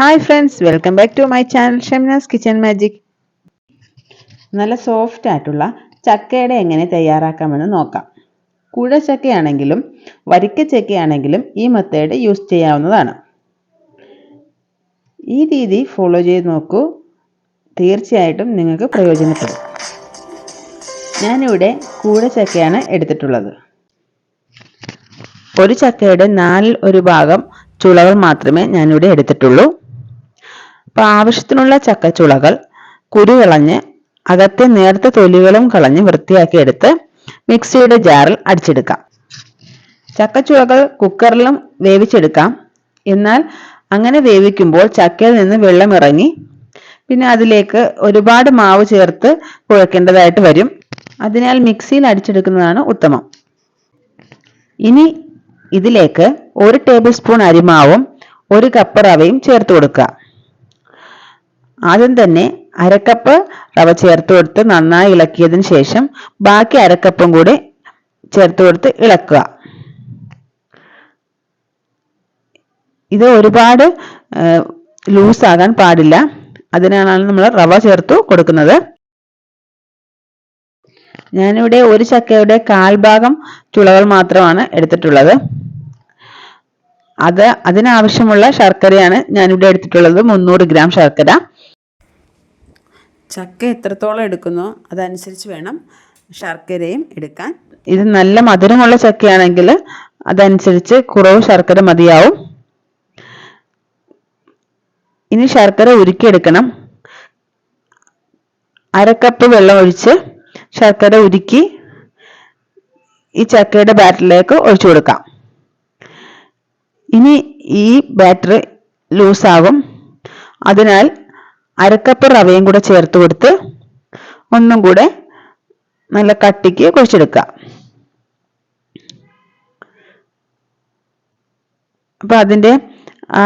Hi friends welcome back to my channel Shemina's kitchen magic നല്ല soft ആയിട്ടുള്ള ചക്കയുടെ എങ്ങനെ തയ്യാറാക്കാമെന്ന് നോക്കാം. കുഴ ചക്കയാണെങ്കിലും വരിക്ക ചക്കയാണെങ്കിലും ഈ മെത്തേഡ് യൂസ് ചെയ്യാവുന്നതാണ്. ഈ രീതി ഫോളോ ചെയ്ത് നോക്കൂ. തീർച്ചയായിട്ടും നിങ്ങൾക്ക് പ്രയോജനപ്പെടും. ഞാനിവിടെ കൂട ചക്കയാണ് എടുത്തിട്ടുള്ളത്. ഒരു ചക്കയുടെ നാലിൽ ഒരു ഭാഗം ചുളകൾ മാത്രമേ ഞാനിവിടെ എടുത്തിട്ടുള്ളൂ. ആവശ്യത്തിനുള്ള ചക്കച്ചുളകൾ കുരു കളഞ്ഞ് അകത്തെ നേർത്ത തൊലികളും കളഞ്ഞ് വൃത്തിയാക്കി എടുത്ത് മിക്സിയുടെ ജാറിൽ അടിച്ചെടുക്കാം. ചക്കച്ചുളകൾ കുക്കറിലും വേവിച്ചെടുക്കാം. എന്നാൽ അങ്ങനെ വേവിക്കുമ്പോൾ ചക്കയിൽ നിന്ന് വെള്ളം ഇറങ്ങി പിന്നെ അതിലേക്ക് ഒരുപാട് മാവ് ചേർത്ത് കുഴക്കേണ്ടതായിട്ട് വരും. അതിനാൽ മിക്സിയിൽ അടിച്ചെടുക്കുന്നതാണ് ഉത്തമം. ഇനി ഇതിലേക്ക് ഒരു ടേബിൾ സ്പൂൺ അരിമാവും ഒരു കപ്പ് റവയും ചേർത്ത് കൊടുക്കുക. ആദ്യം തന്നെ അരക്കപ്പ് റവ ചേർത്ത് കൊടുത്ത് നന്നായി ഇളക്കിയതിന് ശേഷം ബാക്കി അരക്കപ്പും കൂടി ചേർത്ത് കൊടുത്ത് ഇളക്കുക. ഇത് ഒരുപാട് ലൂസ് ആകാൻ പാടില്ല. അതിനാണ് നമ്മൾ റവ ചേർത്തു കൊടുക്കുന്നത്. ഞാനിവിടെ ഒരു ചക്കയുടെ കാൽഭാഗം ചുളകൾ മാത്രമാണ് എടുത്തിട്ടുള്ളത്. അത് അതിനാവശ്യമുള്ള ശർക്കരയാണ് ഞാനിവിടെ എടുത്തിട്ടുള്ളത്. മുന്നൂറ് ഗ്രാം ശർക്കര. ചക്ക എത്രത്തോളം എടുക്കുന്നോ അതനുസരിച്ച് വേണം ശർക്കരയും എടുക്കാൻ. ഇത് നല്ല മധുരമുള്ള ചക്കയാണെങ്കിൽ അതനുസരിച്ച് കുറവ് ശർക്കര മതിയാവും. ഇനി ശർക്കര ഉരുക്കിയെടുക്കണം. അരക്കപ്പ് വെള്ളം ഒഴിച്ച് ശർക്കര ഉരുക്കി ഈ ചക്കയുടെ ബാറ്ററിലേക്ക് ഒഴിച്ചു കൊടുക്കാം. ഇനി ഈ ബാറ്റർ ലൂസാകും അതിനാൽ അരക്കപ്പ് റവയും കൂടെ ചേർത്ത് കൊടുത്ത് ഒന്നും കൂടെ നല്ല കട്ടിക്ക് കുഴിച്ചെടുക്കുക. അപ്പൊ അതിന്റെ ആ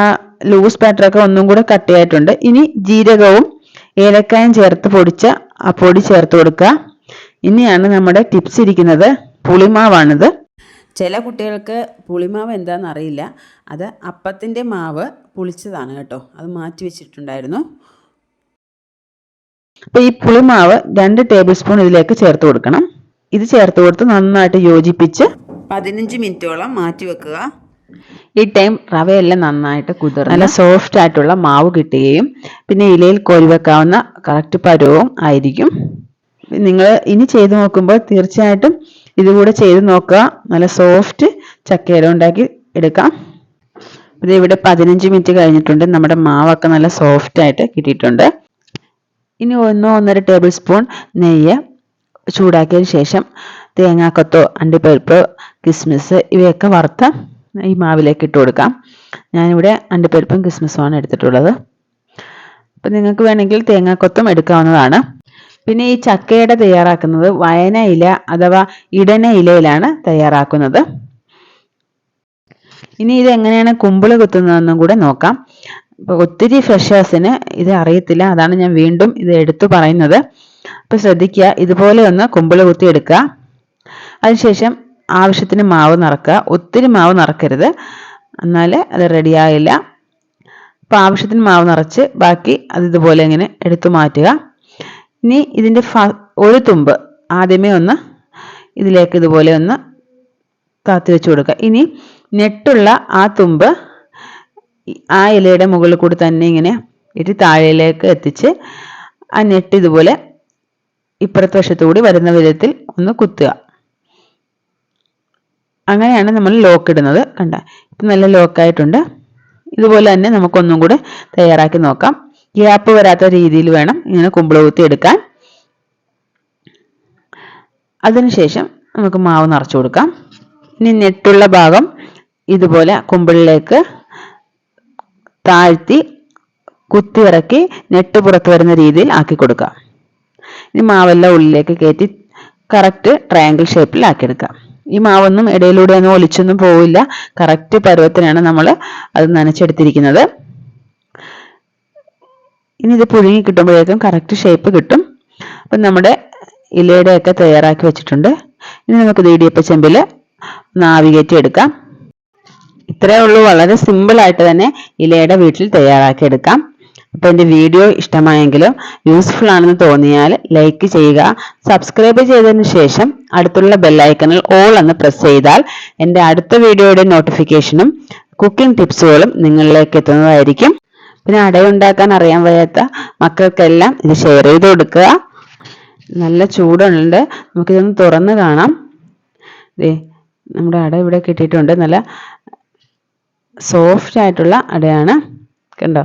ലൂസ് ബാറ്ററൊക്കെ ഒന്നും കൂടെ കട്ടിയായിട്ടുണ്ട് ഇനി ജീരകവും ഏലക്കായും ചേർത്ത് പൊടിച്ച ആ പൊടി ചേർത്ത് കൊടുക്കുക. ഇനിയാണ് നമ്മുടെ ടിപ്സ് ഇരിക്കുന്നത്. പുളിമാവാണിത്. ചില കുട്ടികൾക്ക് പുളിമാവ് എന്താണെന്ന് അറിയില്ല. അത് അപ്പത്തിന്റെ മാവ് പുളിച്ചതാണ് കേട്ടോ. അത് മാറ്റി വെച്ചിട്ടുണ്ടായിരുന്നു. അപ്പോൾ ഈ പുളിമാവ് രണ്ട് ടേബിൾ സ്പൂൺ ഇതിലേക്ക് ചേർത്ത് കൊടുക്കണം. ഇത് ചേർത്ത് കൊടുത്ത് നന്നായിട്ട് യോജിപ്പിച്ച് പതിനഞ്ച് മിനിറ്റോളം മാറ്റി വെക്കുക. ഈ ടൈം റവയെല്ലാം നന്നായിട്ട് കുതിർന്ന് നല്ല സോഫ്റ്റ് ആയിട്ടുള്ള മാവ് കിട്ടുകയും പിന്നെ ഇലയിൽ കോരി വെക്കാവുന്ന കറക്റ്റ് പരുവവും ആയിരിക്കും. നിങ്ങൾ ഇനി ചെയ്തു നോക്കുമ്പോൾ തീർച്ചയായിട്ടും ഇതുകൂടെ ചെയ്ത് നോക്കുക. നല്ല സോഫ്റ്റ് ചക്കയില ഉണ്ടാക്കി എടുക്കാം. ഇത് ഇവിടെ പതിനഞ്ച് മിനിറ്റ് കഴിഞ്ഞിട്ടുണ്ട്. നമ്മുടെ മാവൊക്കെ നല്ല സോഫ്റ്റ് ആയിട്ട് കിട്ടിയിട്ടുണ്ട്. ഇനി ഒന്നോ ഒന്നര ടേബിൾ സ്പൂൺ നെയ്യ് ചൂടാക്കിയതിന് ശേഷം തേങ്ങാക്കൊത്തോ അണ്ടിപ്പരിപ്പ് കിസ്മിസ് ഇവയൊക്കെ വറുത്ത് ഈ മാവിലേക്ക് ഇട്ട് കൊടുക്കാം. ഞാനിവിടെ അണ്ടിപ്പരിപ്പും കിസ്മിസുമാണ് എടുത്തിട്ടുള്ളത്. അപ്പം നിങ്ങൾക്ക് വേണമെങ്കിൽ തേങ്ങാക്കൊത്തും എടുക്കാവുന്നതാണ്. പിന്നെ ഈ ചക്കയുടെ തയ്യാറാക്കുന്നത് വയന ഇല അഥവാ ഇടന ഇലയിലാണ് തയ്യാറാക്കുന്നത്. ഇനി ഇത് എങ്ങനെയാണ് കുമ്പിൾ കുത്തുന്നതെന്നും കൂടെ നോക്കാം. അപ്പോൾ ഒത്തിരി ഫ്രഷേഴ്സിന് ഇത് അറിയത്തില്ല. അതാണ് ഞാൻ വീണ്ടും ഇത് എടുത്തു പറയുന്നത്. അപ്പോൾ ശ്രദ്ധിക്കുക ഇതുപോലെ ഒന്ന് കുമ്പിൾ കുത്തി എടുക്കുക. അതിനുശേഷം ആവശ്യത്തിന് മാവ് നിറക്കുക. ഒത്തിരി മാവ് നിറക്കരുത്. എന്നാൽ അത് റെഡിയാകില്ല അപ്പോൾ ആവശ്യത്തിന് മാവ് നിറച്ച് ബാക്കി അത് ഇതുപോലെ ഇങ്ങനെ എടുത്തു മാറ്റുക. ഇനി ഇതിന്റെ ഫ ഒരു തുമ്പ് ആദ്യമേ ഒന്ന് ഇതിലേക്ക് ഇതുപോലെ ഒന്ന് താത്തി വെച്ച് കൊടുക്കുക. ഇനി നെട്ടുള്ള ആ തുമ്പ് ആ ഇലയുടെ മുകളിൽ കൂടി തന്നെ ഇങ്ങനെ ഇട്ട് താഴേലേക്ക് എത്തിച്ച് ആ നെട്ട് ഇതുപോലെ ഇപ്പുറത്തെ വശത്തുകൂടി വരുന്ന വിധത്തിൽ ഒന്ന് കുത്തുക. അങ്ങനെയാണ് നമ്മൾ ലോക്ക് ഇടുന്നത്. കണ്ട ഇപ്പം നല്ല ലോക്കായിട്ടുണ്ട് ഇതുപോലെ തന്നെ നമുക്കൊന്നും കൂടെ തയ്യാറാക്കി നോക്കാം. ഗ്യാപ്പ് വരാത്ത രീതിയിൽ വേണം ഇങ്ങനെ കുമ്പിള കുത്തി എടുക്കാൻ. അതിനുശേഷം നമുക്ക് മാവ് നിറച്ചു കൊടുക്കാം. ഇനി നെട്ടുള്ള ഭാഗം ഇതുപോലെ കുമ്പിളിലേക്ക് താഴ്ത്തി കുത്തി ഇറക്കി നെട്ട് പുറത്ത് വരുന്ന രീതിയിൽ ആക്കി കൊടുക്കുക. ഇനി മാവെല്ലാം ഉള്ളിലേക്ക് കയറ്റി കറക്റ്റ് ട്രയാങ്കിൾ ഷേപ്പിൽ ആക്കിയെടുക്കാം ഈ മാവൊന്നും ഇടയിലൂടെ ഒന്നും ഒലിച്ചൊന്നും പോവില്ല. കറക്റ്റ് പരുവത്തിനാണ് നമ്മൾ അത് നനച്ചെടുത്തിരിക്കുന്നത്. ഇനി ഇത് പുഴുങ്ങി കിട്ടുമ്പോഴേക്കും കറക്റ്റ് ഷേപ്പ് കിട്ടും. അപ്പം നമ്മുടെ ഇലയുടെയൊക്കെ തയ്യാറാക്കി വെച്ചിട്ടുണ്ട്. ഇനി നമുക്ക് ഇടിയപ്പ ചെമ്പിൽ നാവികേറ്റി എടുക്കാം. ഇത്രയേ ഉള്ളൂ. വളരെ സിമ്പിൾ ആയിട്ട് തന്നെ ഇലയുടെ വീട്ടിൽ തയ്യാറാക്കി എടുക്കാം. അപ്പോൾ എന്റെ വീഡിയോ ഇഷ്ടമായെങ്കിലും യൂസ്ഫുൾ ആണെന്ന് തോന്നിയാൽ ലൈക്ക് ചെയ്യുക. സബ്സ്ക്രൈബ് ചെയ്തതിന് ശേഷം അടുത്തുള്ള ബെല്ലൈക്കണിൽ ഓൾ എന്ന് പ്രസ് ചെയ്താൽ എന്റെ അടുത്ത വീഡിയോയുടെ നോട്ടിഫിക്കേഷനും കുക്കിംഗ് ടിപ്സുകളും നിങ്ങളിലേക്ക് എത്തുന്നതായിരിക്കും. പിന്നെ അടയുണ്ടാക്കാൻ അറിയാൻ വയ്യാത്ത മക്കൾക്കെല്ലാം ഇത് ഷെയർ ചെയ്ത് കൊടുക്കുക. നല്ല ചൂടുണ്ട്. നമുക്കിതൊന്ന് തുറന്ന് കാണാം. നമ്മുടെ അട ഇവിടെ കിട്ടിയിട്ടുണ്ട്. നല്ല സോഫ്റ്റ് ആയിട്ടുള്ള അടയാണ്. കണ്ടോ?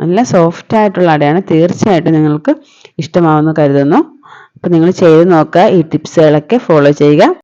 നല്ല സോഫ്റ്റ് ആയിട്ടുള്ള അടയാണ്. തീർച്ചയായിട്ടും നിങ്ങൾക്ക് ഇഷ്ടമാവുമെന്ന് കരുതുന്നു. അപ്പം നിങ്ങൾ ചെയ്ത് നോക്കുക. ഈ ടിപ്സുകളൊക്കെ ഫോളോ ചെയ്യുക.